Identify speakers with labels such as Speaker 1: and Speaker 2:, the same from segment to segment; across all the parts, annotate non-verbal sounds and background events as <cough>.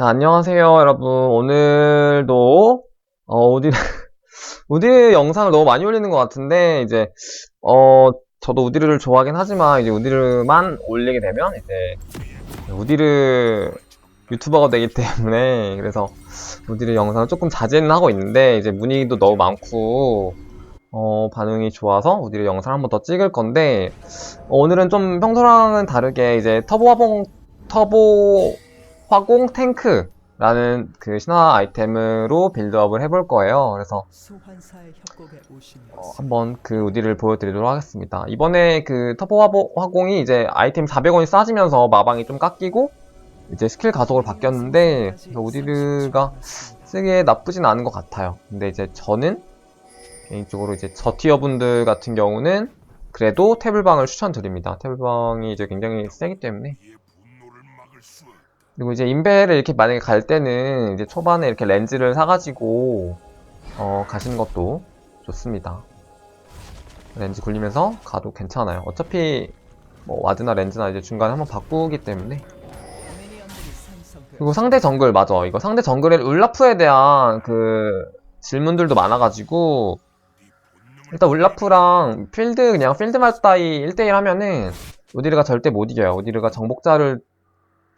Speaker 1: 자, 안녕하세요, 여러분. 오늘도, 어, 우디, 우디 <laughs> 영상을 너무 많이 올리는 것 같은데, 이제, 어, 저도 우디르를 좋아하긴 하지만, 이제 우디르만 올리게 되면, 이제, 우디르 유튜버가 되기 <laughs> 때문에, 그래서, 우디르 영상을 조금 자제는 하고 있는데, 이제 문의도 너무 많고, 어, 반응이 좋아서 우디르 영상을 한 번 더 찍을 건데, 어, 오늘은 좀 평소랑은 다르게, 이제, 터보 화봉, 터보 화공 탱크라는 그 신화 아이템으로 빌드업을 해볼 거예요. 그래서 어, 한번 그 우디를 보여드리도록 하겠습니다. 이번에 그 터보 화공이 이제 아이템 400원이 싸지면서 마방이 좀 깎이고 이제 스킬 가속으로 바뀌었는데 우디르가 쓰기에 나쁘진 않은 것 같아요. 근데 이제 저는 개인적으로 이제 저티어 분들 같은 경우는 그래도 태블방을 추천드립니다. 태블방이 이제 굉장히 세기 때문에 그리고 이제 인베를 이렇게 만약에 갈 때는 이제 초반에 이렇게 렌즈를 사가지고 어, 가시는 것도 좋습니다. 렌즈 굴리면서 가도 괜찮아요. 어차피 뭐 와드나 렌즈나 이제 중간에 한번 바꾸기 때문에 그리고 상대 정글 맞아. 이거 상대 정글의 울라프에 대한 그 질문들도 많아가지고 일단 울라프랑 필드 그냥 필드 말따이 1대1 하면은 우디르가 절대 못 이겨요. 우디르가 정복자를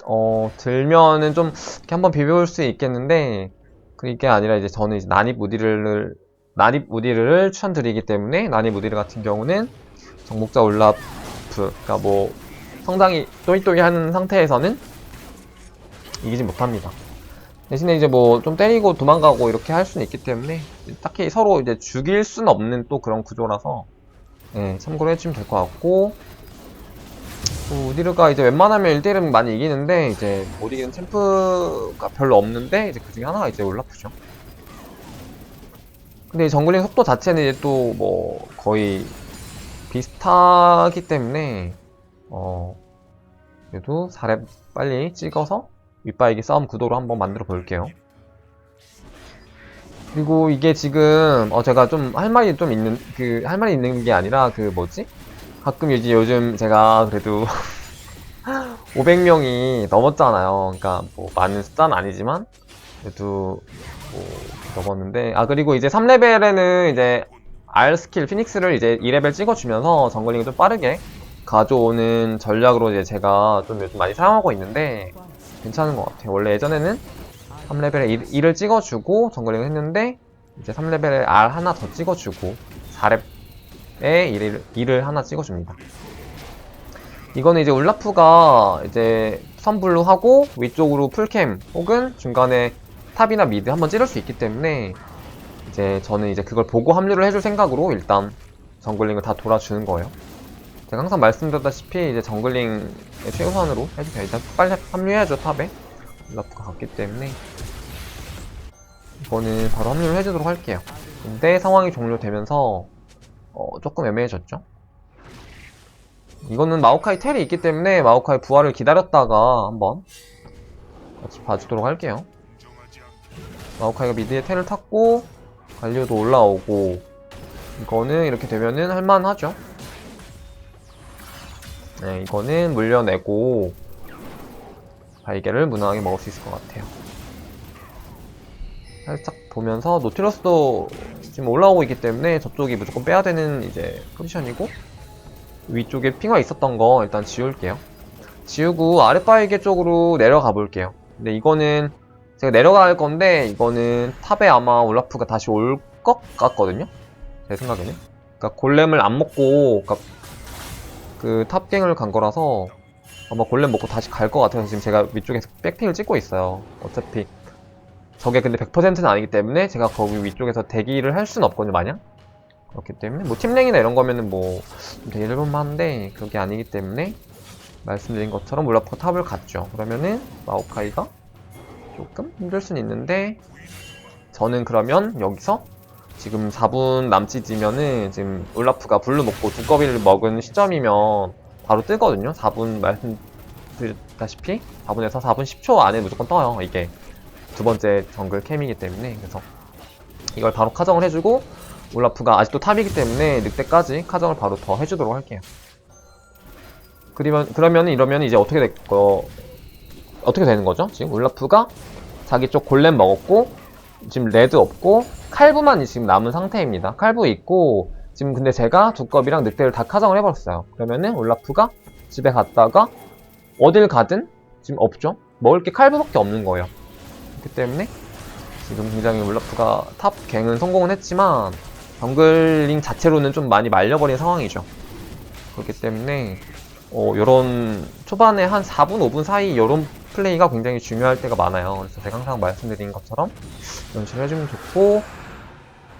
Speaker 1: 어 들면은 좀 이렇게 한번 비벼볼 수 있겠는데 그게 아니라 이제 저는 이제 난입 우디르를 난입 우디르를 추천드리기 때문에 난입 우디르 같은 경우는 정복자 울라프 그러니까 뭐 성장이 또이또이하는 상태에서는 이기지 못합니다. 대신에 이제 뭐 좀 때리고 도망가고 이렇게 할 수는 있기 때문에 딱히 서로 이제 죽일 수는 없는 또 그런 구조라서 예, 참고로 해주면 될 것 같고 또 우디르가 이제 웬만하면 1대1은 많이 이기는데 이제 못 이기는 챔프가 별로 없는데 이제 그 중에 하나가 이제 올라프죠. 근데 이 정글링 속도 자체는 이제 또 뭐 거의 비슷하기 때문에 어 그래도 4렙 빨리 찍어서 윗바이기 싸움 구도로 한번 만들어 볼게요. 그리고 이게 지금 어 제가 좀 할 말이 좀 있는 그 할 말이 있는 게 아니라 그 뭐지? 가끔 이제 요즘 제가 그래도 <laughs> 500명이 넘었잖아요. 그러니까 뭐 많은 숫자는 아니지만 그래도 뭐 넘었는데 아 그리고 이제 3레벨에는 이제 R 스킬 피닉스를 이제 2레벨 찍어주면서 정글링을 좀 빠르게 가져오는 전략으로 이제 제가 좀 요즘 많이 사용하고 있는데 괜찮은 것 같아요. 원래 예전에는 3레벨에 1을 찍어주고 정글링을 했는데 이제 3레벨에 R 하나 더 찍어주고 4렙 에 1을, 1을 하나 찍어줍니다. 이거는 이제 울라프가 이제 선블루 하고 위쪽으로 풀캠 혹은 중간에 탑이나 미드 한번 찌를 수 있기 때문에 이제 저는 이제 그걸 보고 합류를 해줄 생각으로 일단 정글링을 다 돌아주는 거예요. 제가 항상 말씀드렸다시피 이제 정글링의 최우선으로 해주세요. 일단 빨리 합류해야죠 탑에. 울라프가 갔기 때문에 이거는 바로 합류를 해주도록 할게요. 근데 상황이 종료되면서 어, 조금 애매해졌죠. 이거는 마오카이 텔이 있기 때문에 마오카이 부활을 기다렸다가 한번 같이 봐주도록 할게요. 마오카이가 미드에 텔을 탔고 갈리오도 올라오고 이거는 이렇게 되면은 할만하죠. 네, 이거는 물려내고 발개를 무난하게 먹을 수 있을 것 같아요. 살짝 보면서 노틸러스도 지금 올라오고 있기 때문에 저쪽이 무조건 빼야 되는 이제 포지션이고 위쪽에 핑화 있었던 거 일단 지울게요. 지우고 아랫바위개 쪽으로 내려가 볼게요. 근데 이거는 제가 내려갈 건데 이거는 탑에 아마 올라프가 다시 올 것 같거든요. 제 생각에는. 그러니까 골렘을 안 먹고 그러니까 그 탑갱을 간 거라서 아마 골렘 먹고 다시 갈 것 같아서 지금 제가 위쪽에서 백핑을 찍고 있어요. 어차피 저게 근데 100%는 아니기 때문에 제가 거기 위쪽에서 대기를 할 수는 없거든요, 마냥. 그렇기 때문에 뭐 팀랭이나 이런 거면은 뭐 되게 일본만한데 그게 아니기 때문에 말씀드린 것처럼 올라프가 탑을 갔죠. 그러면은 마오카이가 조금 힘들 수는 있는데 저는 그러면 여기서 지금 4분 남짓이면은 지금 울라프가 블루 먹고 두꺼비를 먹은 시점이면 바로 뜨거든요. 4분 말씀드렸다시피 4분에서 4분 10초 안에 무조건 떠요. 이게 두 번째 정글 캠이기 때문에 그래서 이걸 바로 카정을 해주고 울라프가 아직도 탑이기 때문에 늑대까지 카정을 바로 더 해주도록 할게요. 그러면 그러면 이러면 이제 어떻게 될 거? 어떻게 되는 거죠? 지금 울라프가 자기 쪽 골렘 먹었고 지금 레드 없고 칼부만 지금 남은 상태입니다. 칼부 있고 지금 근데 제가 두꺼비랑 늑대를 다 카정을 해버렸어요. 그러면은 울라프가 집에 갔다가 어딜 가든 지금 없죠? 먹을 게 칼부밖에 없는 거예요. 그렇기 때문에 지금 굉장히 울라프가 탑 갱은 성공은 했지만 정글링 자체로는 좀 많이 말려버린 상황이죠. 그렇기 때문에 어, 요런 초반에 한 4분, 5분 사이 요런 플레이가 굉장히 중요할 때가 많아요. 그래서 제가 항상 말씀드린 것처럼 식으로 해주면 좋고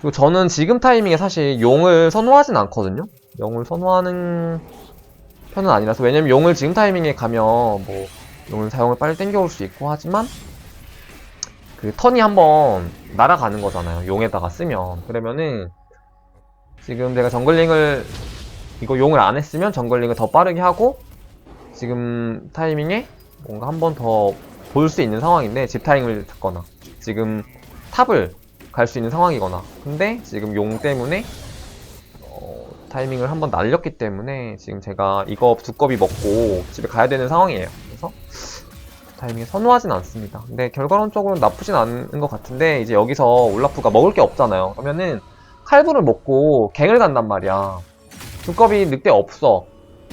Speaker 1: 그리고 저는 지금 타이밍에 사실 용을 선호하진 않거든요. 용을 선호하는 편은 아니라서 왜냐면 용을 지금 타이밍에 가면 뭐 용을 사용을 빨리 땡겨올 수 있고 하지만 그 턴이 한번 날아가는 거잖아요. 용에다가 쓰면. 그러면은 지금 내가 정글링을 이거 용을 안 했으면 정글링을 더 빠르게 하고 지금 타이밍에 뭔가 한 번 더 볼 수 있는 상황인데 집 타이밍을 듣거나 지금 탑을 갈 수 있는 상황이거나. 근데 지금 용 때문에 어, 타이밍을 한 번 날렸기 때문에 지금 제가 이거 두꺼비 먹고 집에 가야 되는 상황이에요 타이밍에 선호하진 않습니다. 근데 결과론적으로는 나쁘진 않은 것 같은데 이제 여기서 올라프가 먹을 게 없잖아요. 그러면은 칼부를 먹고 갱을 간단 말이야. 두꺼비 늑대 없어.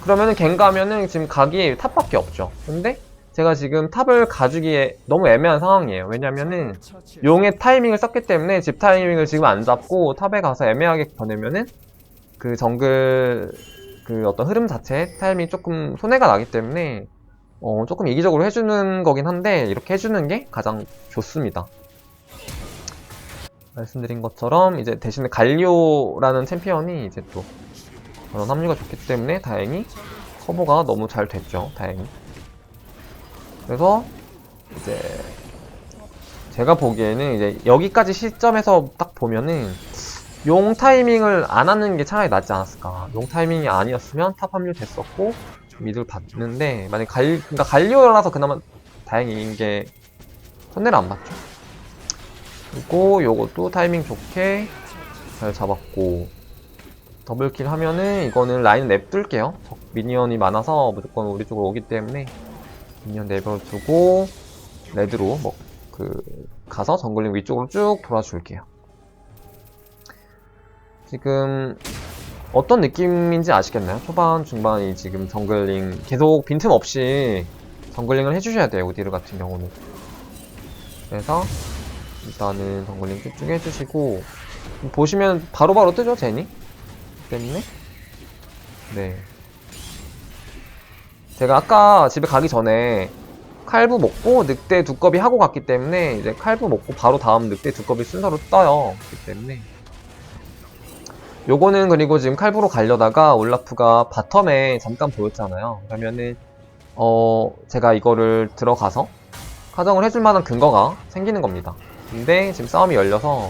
Speaker 1: 그러면은 갱 가면은 지금 각이 탑밖에 없죠. 근데 제가 지금 탑을 가주기에 너무 애매한 상황이에요. 왜냐면은. 용의 타이밍을 썼기 때문에 집 타이밍을 지금 안 잡고 탑에 가서 애매하게 보내면은 그 정글 그 어떤 흐름 자체 타이밍이 조금 손해가 나기 때문에 어 조금 이기적으로 해주는 거긴 한데 이렇게 해주는 게 가장 좋습니다. 말씀드린 것처럼 이제 대신에 갈리오라는 챔피언이 이제 또 그런 합류가 좋기 때문에 다행히 커버가 너무 잘 됐죠. 다행히. 그래서 이제 제가 보기에는 이제 여기까지 시점에서 딱 보면은 용 타이밍을 안 하는 게 차라리 낫지 않았을까. 용 타이밍이 아니었으면 탑 합류 됐었고 미드를 봤는데 만약 갈 그러니까 갈리오라서 그나마 다행인 게 손해를 안 봤죠. 그리고 요것도 타이밍 좋게 잘 잡았고 더블킬 하면은 이거는 라인 냅둘게요. 적 미니언이 많아서 무조건 우리 쪽으로 오기 때문에 미니언 내버려두고 레드로 뭐 그 가서 정글링 위쪽으로 쭉 돌아줄게요. 지금 어떤 느낌인지 아시겠나요? 초반, 중반 이 지금 정글링 계속 빈틈없이 정글링을 해주셔야 돼요. 우디르 같은 경우는. 그래서 일단은 정글링 쭉쭉 해주시고 보시면 바로바로 뜨죠, 제니? 때문에 네. 제가 아까 집에 가기 전에 칼부 먹고 늑대 두꺼비 하고 갔기 때문에 이제 칼부 먹고 바로 다음 늑대 두꺼비 순서로 떠요. 그렇기 때문에 요거는 그리고 지금 칼부로 가려다가 올라프가 바텀에 잠깐 보였잖아요. 그러면은 어 제가 이거를 들어가서 카정을 해줄 만한 근거가 생기는 겁니다. 근데 지금 싸움이 열려서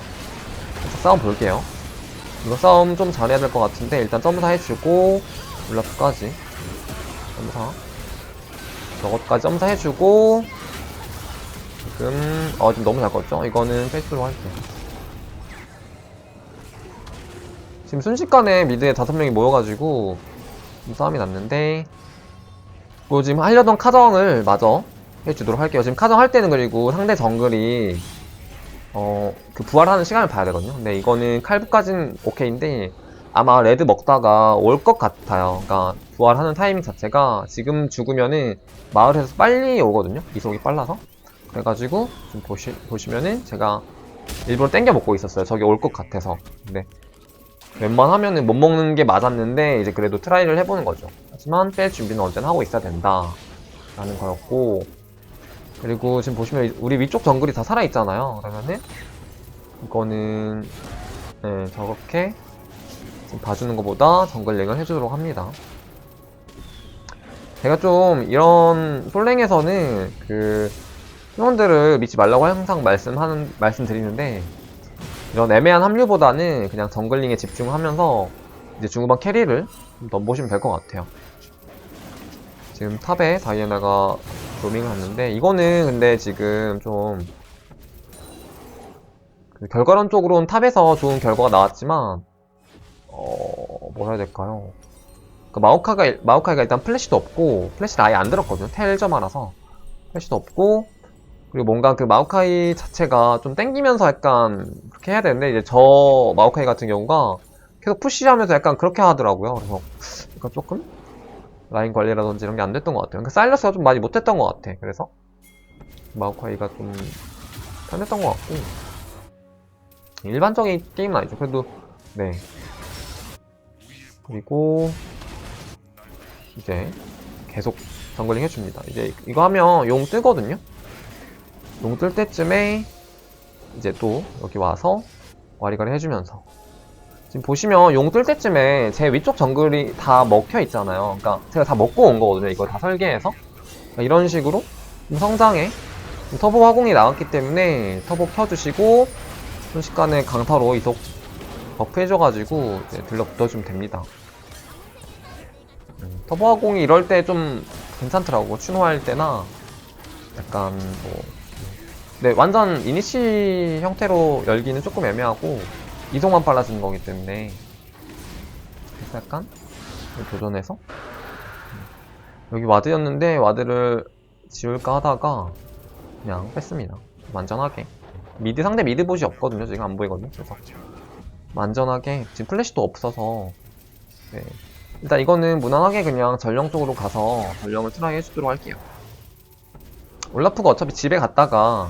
Speaker 1: 싸움 볼게요. 이거 싸움 좀 잘해야 될 것 같은데 일단 점사 해주고 올라프까지 점사 저것까지 점사 해주고 지금 어 지금 너무 잘 껐죠? 이거는 페이스로 할게요 지금 순식간에 미드에 다섯 명이 모여가지고 좀 싸움이 났는데 그리고 지금 하려던 카정을 마저 해주도록 할게요 지금 카정 할 때는 그리고 상대 정글이 어 그 부활하는 시간을 봐야 되거든요 근데 이거는 칼부까지는 오케이인데 아마 레드 먹다가 올 것 같아요 그러니까 부활하는 타이밍 자체가 지금 죽으면은 마을에서 빨리 오거든요. 이속이 빨라서. 그래가지고 좀 보시, 보시면은 제가 일부러 땡겨 먹고 있었어요. 저기 올 것 같아서. 근데 웬만하면은 못 먹는 게 맞았는데 이제 그래도 트라이를 해보는 거죠. 하지만 뺄 준비는 언제나 하고 있어야 된다. 라는 거였고 그리고 지금 보시면 우리 위쪽 정글이 다 살아있잖아요. 그러면은 이거는 네, 저렇게 지금 봐주는 것보다 정글링을 해주도록 합니다. 제가 좀 이런 솔랭에서는 그 팀원들을 믿지 말라고 항상 말씀하는 말씀드리는데 이런 애매한 합류보다는 그냥 정글링에 집중하면서 이제 중후반 캐리를 좀 덤보시면 될 것 같아요. 지금 탑에 다이애나가 로밍을 하는데 이거는 근데 지금 좀 그 결과론적으로는 탑에서 좋은 결과가 나왔지만 어 뭐라 해야 될까요? 그 마오카가 마오카가 일단 플래시도 없고 플래시를 아예 안 들었거든요. 텔저마라서 플래시도 없고 그리고 뭔가 그 마오카이 자체가 좀 땡기면서 약간 해야 되는데 이제 저 마오카이 같은 경우가 계속 푸시하면서 약간 그렇게 하더라고요. 그래서 약간 조금 라인 관리라든지 이런 게 안 됐던 것 같아요. 그러니까 사일러스가 좀 많이 못했던 것 같아. 그래서 마오카이가 좀 편했던 것 같고 일반적인 게임은 아니죠. 그래도 네 그리고 이제 계속 정글링 해줍니다. 이제 이거 하면 용 뜨거든요. 용 뜰 때쯤에 이제 또 여기 와서 와리가리 해주면서 지금 보시면 용 뜰 때쯤에 제 위쪽 정글이 다 먹혀 있잖아요. 그러니까 제가 다 먹고 온 거거든요. 이걸 다 설계해서 그러니까 이런 식으로 좀 성장에 좀 터보 화공이 나왔기 때문에 터보 켜주시고 순식간에 강타로 이속 버프 해줘가지고 이제 들러붙어주면 됩니다. 음, 터보 화공이 이럴 때 좀 괜찮더라고. 추노할 때나 약간 뭐 네, 완전 이니시 형태로 열기는 조금 애매하고 이동만 빨라지는 거기 때문에 약간 도전해서 음, 여기 와드였는데 와드를 지울까 하다가 그냥 뺐습니다. 완전하게 미드 상대 미드 보시 없거든요. 지금 안 보이거든요. 그래서 완전하게 지금 플래시도 없어서 네. 일단 이거는 무난하게 그냥 전령 쪽으로 가서 전령을 트라이 해주도록 할게요. 올라프가 어차피 집에 갔다가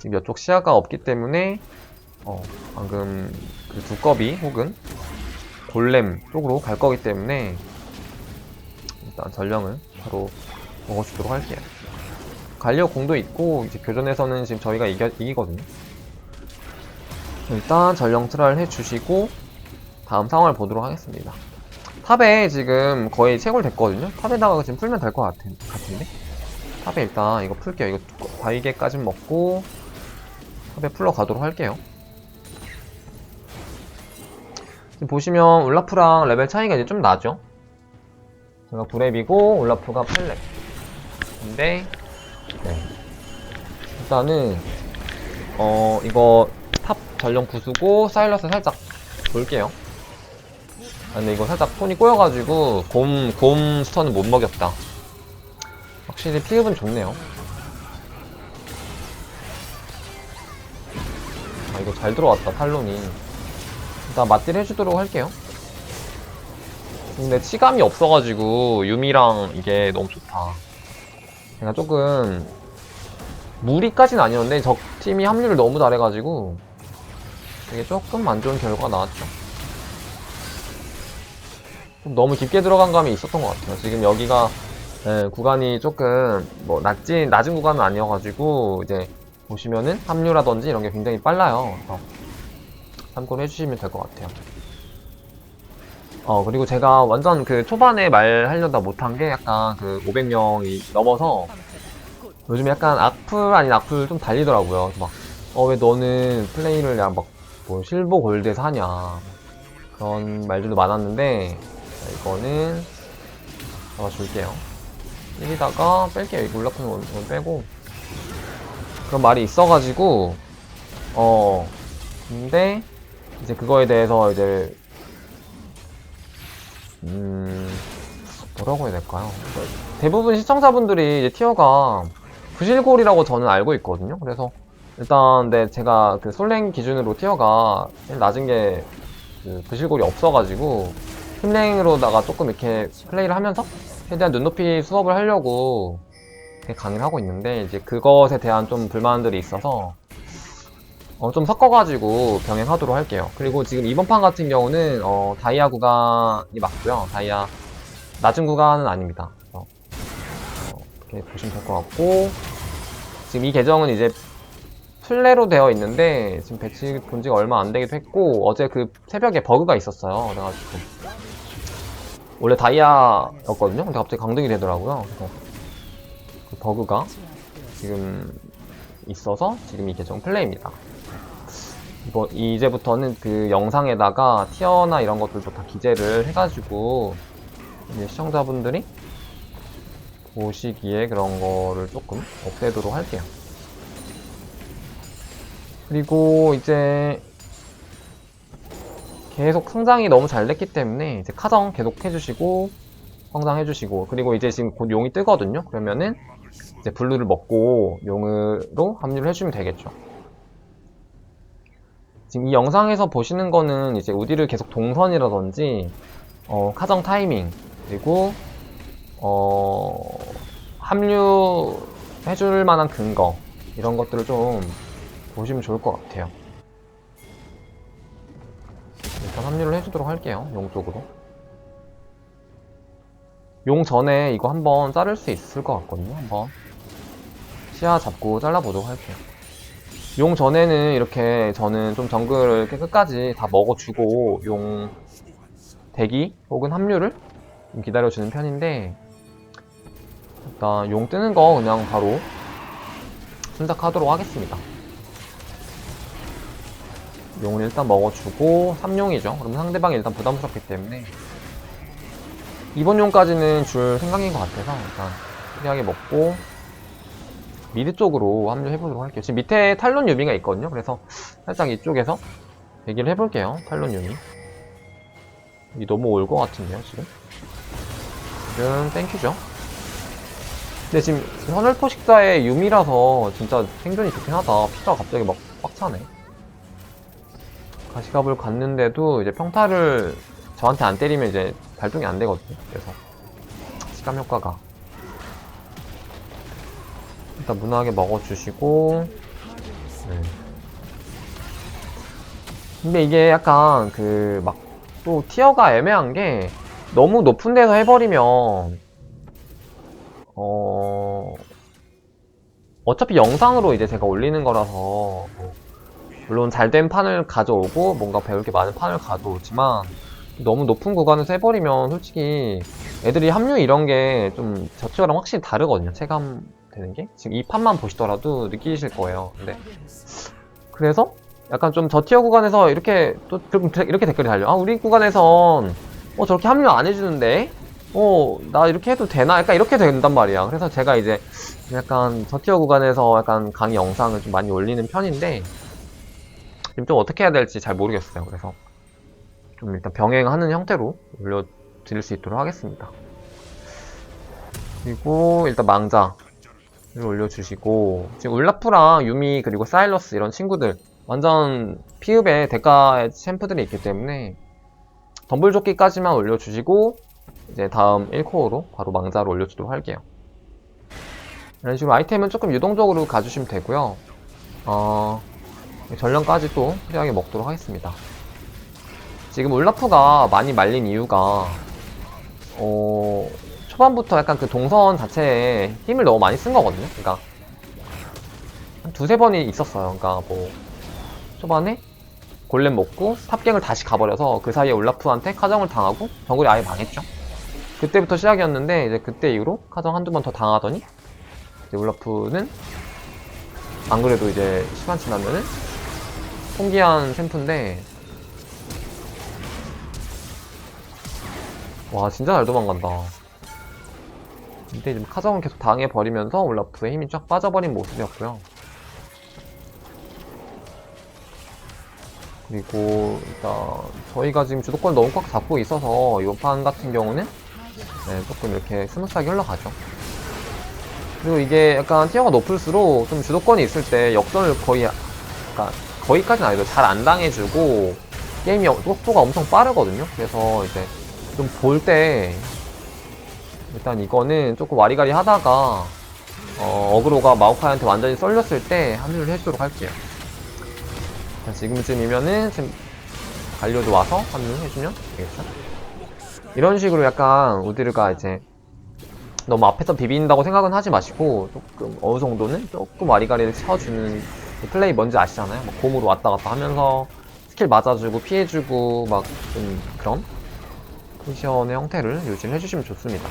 Speaker 1: 지금 이쪽 시야가 없기 때문에 어, 방금 그 두꺼비 혹은 골렘 쪽으로 갈 거기 때문에 일단 전령을 바로 먹어주도록 할게요. 갈리오 공도 있고 이제 교전에서는 지금 저희가 이겨, 이기거든요. 일단 전령 트랄 해주시고 다음 상황을 보도록 하겠습니다. 탑에 지금 거의 채굴 됐거든요. 탑에다가 지금 풀면 될 것 같은데. 탑에 일단 이거 풀게요. 이거 바위개까지 먹고 탑에 풀러 가도록 할게요. 지금 보시면 울라프랑 레벨 차이가 이제 좀 나죠. 제가 9렙이고 울라프가 8렙. 근데 네. 일단은 어 이거 탑 전령 부수고 사일러스 살짝 볼게요. 아, 근데 이거 살짝 톤이 꼬여가지고 곰, 곰 스턴은 못 먹였다. 확실히 피흡은 좋네요. 아, 이거 잘 들어왔다, 탈론이. 일단 맞딜 해주도록 할게요. 근데 치감이 없어가지고 유미랑 이게 너무 좋다. 제가 조금 무리까지는 아니었는데 적 팀이 합류를 너무 잘해가지고 이게 조금 안 좋은 결과가 나왔죠. 좀 너무 깊게 들어간 감이 있었던 것 같아요. 지금 여기가 예, 구간이 조금 뭐 낮진 낮은 구간은 아니어가지고 이제 보시면은 합류라든지 이런 게 굉장히 빨라요. 그래서 참고를 해주시면 될 것 같아요. 어 그리고 제가 완전 그 초반에 말하려다 못한 게 약간 그 500명이 넘어서 요즘 약간 악플 아닌 악플 좀 달리더라고요. 막 어 왜 너는 플레이를 그냥 막뭐 실버 골드에서 하냐 그런 말들도 많았는데 자, 이거는 잡아줄게요. 여기다가 뺄게요. 이거 올라프는 원 빼고 그런 말이 있어가지고 어 근데 이제 그거에 대해서 이제 음 뭐라고 해야 될까요? 대부분 시청자분들이 이제 티어가 부실골이라고 저는 알고 있거든요. 그래서 일단 근데 제가 그 솔랭 기준으로 티어가 제일 낮은 게 그 부실골이 없어가지고 힘랭으로다가 조금 이렇게 플레이를 하면서 최대한 눈높이 수업을 하려고 강의를 하고 있는데 이제 그것에 대한 좀 불만들이 있어서 어, 좀 섞어가지고 병행하도록 할게요. 그리고 지금 이번 판 같은 경우는 어, 다이아 구간이 맞고요. 다이아 낮은 구간은 아닙니다. 어, 이렇게 보시면 될 것 같고 지금 이 계정은 이제 플레로 되어 있는데 지금 배치 본 지가 얼마 안 되기도 했고 어제 그 새벽에 버그가 있었어요. 그래가지고 원래 다이아였거든요. 근데 갑자기 강등이 되더라고요. 그래서 그 버그가 지금 있어서 지금 이 계정 플레이입니다. 이거 이제부터는 그 영상에다가 티어나 이런 것들도 다 기재를 해가지고 시청자분들이 보시기에 그런 거를 조금 없애도록 할게요. 그리고 이제 계속 성장이 너무 잘 됐기 때문에 이제 카정 계속 해주시고 성장해주시고 그리고 이제 지금 곧 용이 뜨거든요. 그러면은 이제 블루를 먹고 용으로 합류를 해주면 되겠죠. 지금 이 영상에서 보시는 거는 이제 우디를 계속 동선이라든지 어, 카정 타이밍 그리고 어, 합류 해줄 만한 근거 이런 것들을 좀 보시면 좋을 것 같아요. 일단 합류를 해주도록 할게요. 용 쪽으로. 용 전에 이거 한번 자를 수 있을 것 같거든요. 한번 시야 잡고 잘라보도록 할게요. 용 전에는 이렇게 저는 좀 정글을 이렇게 끝까지 다 먹어주고 용 대기 혹은 합류를 좀 기다려주는 편인데 일단 용 뜨는 거 그냥 바로 순삭하도록 하겠습니다. 용을 일단 먹어주고 3용이죠. 그럼 상대방이 일단 부담스럽기 때문에 이번 용까지는 줄 생각인 것 같아서 일단 프리하게 먹고 미드 쪽으로 합류해보도록 할게요. 지금 밑에 탈론 유미가 있거든요. 그래서 살짝 이쪽에서 얘기를 해볼게요. 탈론 유미. 이 너무 올 것 같은데요, 지금? 지금 땡큐죠. 근데 지금 선을포식자의 유미라서 진짜 생존이 좋긴 하다. 피가 갑자기 막 꽉 차네. 가시갑을 갔는데도 이제 평타를 저한테 안 때리면 이제 발동이 안 되거든요. 그래서 시감 효과가 일단 무난하게 먹어주시고 네. 근데 이게 약간 그 막 또 티어가 애매한 게 너무 높은 데서 해버리면 어 어차피 영상으로 이제 제가 올리는 거라서 뭐 물론 잘 된 판을 가져오고 뭔가 배울 게 많은 판을 가져오지만 너무 높은 구간에서 해버리면 솔직히 애들이 합류 이런 게 좀 저치어랑 확실히 다르거든요. 체감 되는 게. 지금 이 판만 보시더라도 느끼실 거예요. 근데 그래서 약간 좀 저티어 구간에서 이렇게 또 이렇게 댓글이 달려. 아 우리 구간에선 어 저렇게 합류 안 해주는데 어 나 이렇게 해도 되나? 약간 이렇게 된단 말이야. 그래서 제가 이제 약간 저티어 구간에서 약간 강의 영상을 좀 많이 올리는 편인데 지금 좀 어떻게 해야 될지 잘 모르겠어요. 그래서 좀 일단 병행하는 형태로 올려드릴 수 있도록 하겠습니다. 그리고 일단 망자 를 올려주시고 지금 울라프랑 유미 그리고 사일러스 이런 친구들 완전 피읍의 대가의 챔프들이 있기 때문에 덤블조끼까지만 올려주시고 이제 다음 1코어로 바로 망자를 올려주도록 할게요. 이런 식으로 아이템은 조금 유동적으로 가주시면 되고요. 어, 전령까지 또 프리하게 먹도록 하겠습니다. 지금 울라프가 많이 말린 이유가 어, 초반부터 약간 그 동선 자체에 힘을 너무 많이 쓴 거거든요. 그러니까 한 두세 번이 있었어요. 그러니까 뭐 초반에 골렘 먹고 탑갱을 다시 가버려서 그 사이에 울라프한테 카정을 당하고 정글이 아예 망했죠. 그때부터 시작이었는데 이제 그때 이후로 카정 한두 번 더 당하더니 울라프는 안 그래도 이제 시간 지나면은 통기한 챔프인데 와 진짜 잘 도망간다. 근데 지금 카정은 계속 당해버리면서 올라프의 힘이 쫙 빠져버린 모습이었고요. 그리고 일단 저희가 지금 주도권 너무 꽉 잡고 있어서 이번 판 같은 경우는 네, 조금 이렇게 스무스하게 흘러가죠. 그리고 이게 약간 티어가 높을수록 좀 주도권이 있을 때 역전을 거의 약간 거의까지는 아니고 잘 안 당해주고 게임이 속도가 엄청 빠르거든요. 그래서 이제 좀 볼 때 일단 이거는 조금 와리가리 하다가 어, 어그로가 마오카이한테 완전히 썰렸을 때 합류를 해주도록 할게요. 자, 지금쯤이면은 지금 갈려도 와서 합류를 해주면 되겠죠? 이런 식으로 약간 우디르가 이제 너무 앞에서 비빈다고 생각은 하지 마시고 조금 어느 정도는 조금 와리가리를 쳐주는 그 플레이 뭔지 아시잖아요? 뭐 곰으로 왔다 갔다 하면서 스킬 맞아주고 피해주고 막 좀 그런 포지션의 형태를 유지를 해주시면 좋습니다.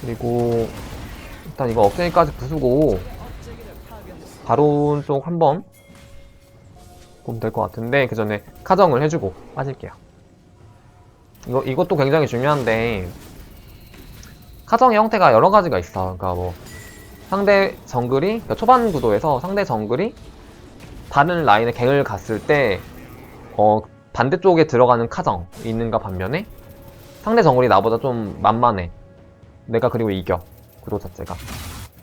Speaker 1: 그리고 일단 이거 억제기까지 부수고 바론 쪽 한번 보면 될 것 같은데 그 전에 카정을 해주고 빠질게요. 이거 이것도 굉장히 중요한데 카정의 형태가 여러 가지가 있어. 그러니까 뭐 상대 정글이 그러니까 초반 구도에서 상대 정글이 다른 라인에 갱을 갔을 때 어, 반대쪽에 들어가는 카정이 있는가 반면에 상대 정글이 나보다 좀 만만해. 내가 그리고 이겨. 구도 자체가.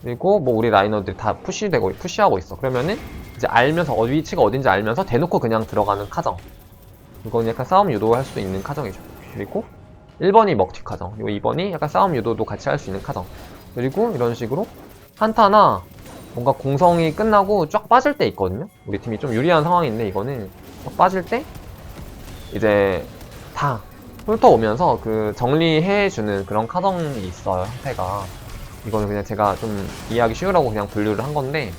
Speaker 1: 그리고 뭐 우리 라이너들이 다 푸시되고 푸시하고 있어. 그러면은 이제 알면서 어디 위치가 어딘지 알면서 대놓고 그냥 들어가는 카정. 이건 약간 싸움 유도할 수 있는 카정이죠. 그리고 1번이 먹튀 카정. 그리고 2번이 약간 싸움 유도도 같이 할 수 있는 카정. 그리고 이런 식으로 한타나 뭔가 공성이 끝나고 쫙 빠질 때 있거든요. 우리 팀이 좀 유리한 상황인데 이거는 쫙 빠질 때 이제 다 훑어오면서 그 정리해주는 그런 카정이 있어요 형태가 이거는 그냥 제가 좀 이해하기 쉬우라고 그냥 분류를 한 건데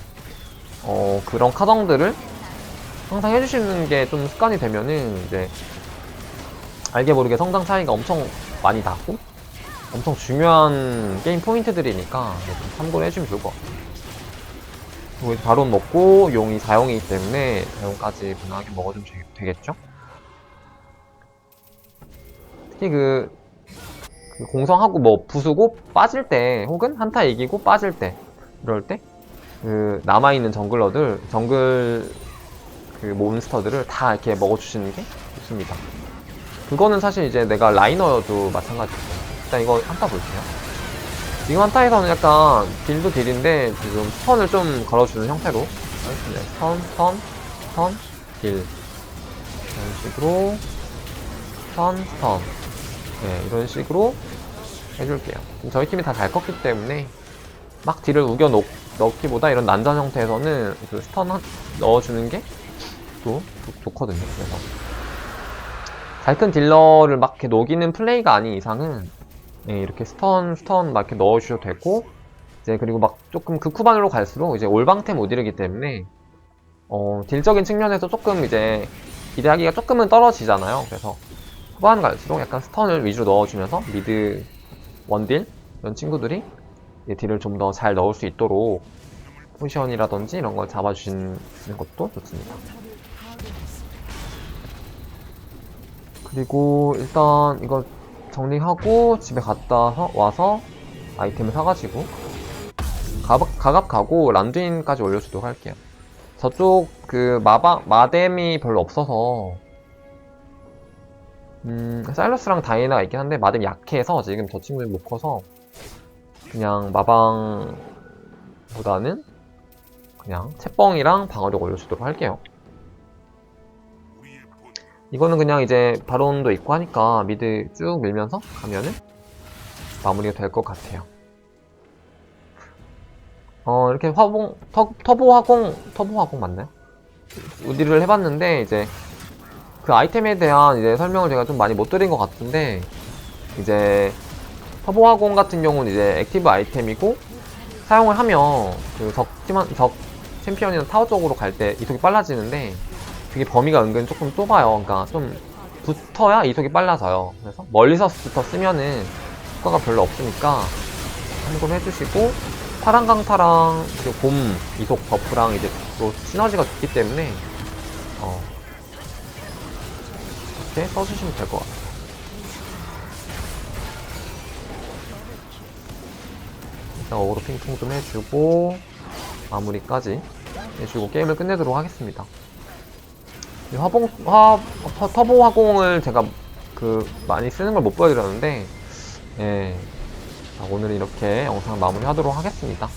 Speaker 1: 어 그런 카정들을 항상 해주시는 게 좀 습관이 되면은 이제 알게 모르게 성장 차이가 엄청 많이 나고 엄청 중요한 게임 포인트들이니까 참고를 해주면 좋을 것 같아요. 그리고 바론 먹고 용이 4용이기 때문에 4용까지 무난하게 먹어주면 되- 되겠죠? 특히 그, 그 공성하고 뭐 부수고 빠질 때 혹은 한타 이기고 빠질 때 이럴 때 그 남아있는 정글러들 정글 그 몬스터들을 다 이렇게 먹어주시는 게 좋습니다. 그거는 사실 이제 내가 라이너여도 마찬가지고 일단 이거 한타 볼게요. 지금 한타에서는 약간 딜도 딜인데 지금 스턴을 좀 걸어주는 형태로 하겠습니다. 스턴, 스턴, 스턴, 딜 이런 식으로 스턴, 스턴 네, 이런 식으로 해줄게요. 저희 팀이 다 잘 컸기 때문에 막 딜을 우겨 넣, 넣기보다 이런 난전 형태에서는 그 스턴 한- 넣어주는 게 또 좋거든요. 그래서 잘 큰 딜러를 막 이렇게 녹이는 플레이가 아닌 이상은 네, 이렇게 스턴 스턴 막 이렇게 넣어주셔도 되고 이제 그리고 막 조금 극후반으로 갈수록 이제 올방템 못 이르기 때문에 어, 딜적인 측면에서 조금 이제 기대하기가 조금은 떨어지잖아요. 그래서 후반 갈수록 약간 스턴을 위주로 넣어주면서 미드 원딜 이런 친구들이 딜을 좀 더 잘 넣을 수 있도록 포지션이라든지 이런 걸 잡아주시는 것도 좋습니다. 그리고 일단 이거 정리하고 집에 갔다 서- 와서 아이템을 사가지고 가갑, 가갑 가고 란두인까지 올려주도록 할게요. 저쪽 그 마방 마뎀이 별로 없어서 음 사일러스랑 다이애나가 있긴 한데 마뎀 약해서 지금 저 친구는 못 커서 그냥 마방보다는 그냥 채뻥이랑 방어력 올려주도록 할게요. 이거는 그냥 이제 바론도 있고 하니까 미드 쭉 밀면서 가면은 마무리가 될 것 같아요. 어 이렇게 화봉 터, 터보 화공 터보 화공 맞나요? 우디를 해봤는데 이제 그 아이템에 대한 이제 설명을 제가 좀 많이 못 드린 것 같은데 이제 터보 화공 같은 경우는 이제 액티브 아이템이고 사용을 하면 그 적 팀원 적 챔피언이나 타워 쪽으로 갈 때 이속이 빨라지는데 그게 범위가 은근 조금 좁아요. 그러니까 좀 붙어야 이속이 빨라져요. 그래서 멀리서부터 쓰면은 효과가 별로 없으니까 참고를 해주시고 파란 강타랑 그곰 이속 버프랑 이제 또 시너지가 좋기 때문에 어 이렇게 써주시면 될 것 같아요. 일단 어그로 핑퐁 좀 해주고 마무리까지 해주고 게임을 끝내도록 하겠습니다. 이 화봉 화 터- 터보 화공을 제가 그 많이 쓰는 걸 못 보여드렸는데 예 자, 오늘은 이렇게 영상 마무리하도록 하겠습니다.